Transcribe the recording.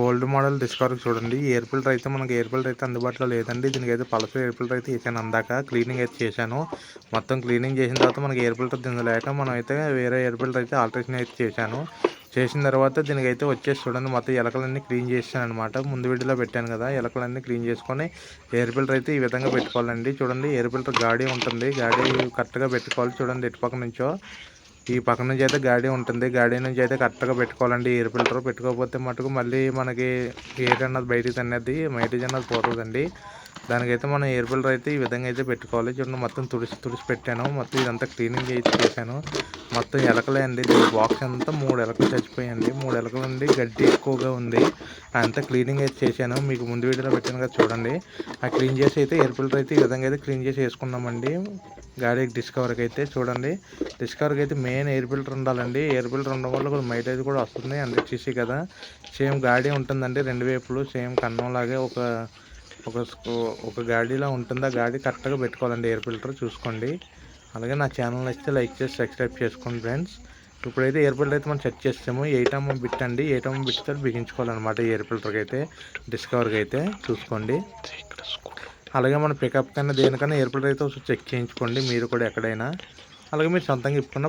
Old model discover చూడండి. Air filter అయితే మనకి ఎయిర్ ఫిల్టర్ అయితే అందుబాటులో లేదండి. దీనికి అయితే పలస ఎయిర్ ఫిల్టర్ అయితే వేసాను అందాక. క్లీనింగ్ అయితే చేశాను. మొత్తం క్లీనింగ్ చేసిన తర్వాత మనకి ఎయిర్ ఫిల్టర్ దిందలేక మనం అయితే వేరే ఎయిర్ ఫిల్టర్ అయితే ఆల్టరేషన్ అయితే చేశాను. చేసిన తర్వాత దీనికి అయితే వచ్చేసి చూడండి మొత్తం ఎలకలన్నీ క్లీన్ చేశాను అనమాట ముందు వీడియోలో పెట్టాను కదా ఎలకలన్నీ క్లీన్ చేసుకొని ఎయిర్ ఫిల్టర్ అయితే ఈ విధంగా పెట్టుకోవాలండి. చూడండి ఎయిర్ ఫిల్టర్ గాడి ఉంటుంది. గాడి కరెక్ట్గా పెట్టుకోవాలి. చూడండి ఎటు పక్క నుంచో. ఈ పక్క నుంచి అయితే గాడి ఉంటుంది. గాడి నుంచి అయితే కరెక్ట్గా పెట్టుకోవాలండి. ఎయిర్ ఫిల్టర్ పెట్టుకోకపోతే మటుకు మళ్ళీ మనకి ఎయిర్ అన్నది బయటికి తినేది మైటేజ్ అన్నది పోతుందండి. దానికైతే మనం ఎయిర్ ఫిల్టర్ అయితే ఈ విధంగా అయితే పెట్టుకోవాలి. చూడండి మొత్తం తుడిసి తుడిసి పెట్టాను. మొత్తం ఇదంతా క్లీనింగ్ అయితే చేశాను. మొత్తం ఎలకలే అండి. బాక్స్ అంతా మూడు ఎలకలు చచ్చిపోయాయండి. మూడు ఎలకలు ఉండి గడ్డి ఎక్కువగా ఉంది. అంతా క్లీనింగ్ అయితే చేశాను. మీకు ముందు వీడియోలో పెట్టాను కదా చూడండి. ఆ క్లీన్ చేసి అయితే ఎయిర్ ఫిల్టర్ అయితే ఈ విధంగా అయితే క్లీన్ చేసి వేసుకున్నామండి. గాడికి డిస్కవర్కి అయితే చూడండి. డిస్కవర్కి అయితే మెయిన్ ఎయిర్ ఫిల్టర్ ఉండాలండి. ఎయిర్ ఫిల్టర్ ఉండడం వల్ల కొంచెం మైలేజ్ కూడా వస్తుంది. హండ్రెడ్ సీసీ కదా. సేమ్ గాడి ఉంటుందండి రెండు వైపులు. సేమ్ కన్నంలాగే ఒక ఒక ఒక గాడిలా ఉంటుంది. ఆ గాడి కరెక్ట్గా పెట్టుకోవాలండి ఎయిర్ ఫిల్టర్ చూసుకోండి. అలాగే నా ఛానల్ నచ్చితే లైక్ చేసి సబ్స్క్రైబ్ చేసుకోండి ఫ్రెండ్స్ ఇప్పుడైతే ఎయిర్ ఫిల్టర్ అయితే మనం సెట్ చేస్తాము. ఎయిట్ బిట్ అండి. ఎయిట్ ఎంఎం బిట్తో బిగించుకోవాలన్నమాట ఎయిర్ ఫిల్టర్కి అయితే. డిస్కవర్కి అయితే చూసుకోండి. అలాగే మన పికప్ కన్నా దేనికన్నా ఎయిర్ ఫిల్టర్ అయితే ఒకసారి చెక్ చేయించుకోండి. మీరు కూడా ఎక్కడైనా. అలాగే మీరు సొంతంగా ఇప్పుకున్న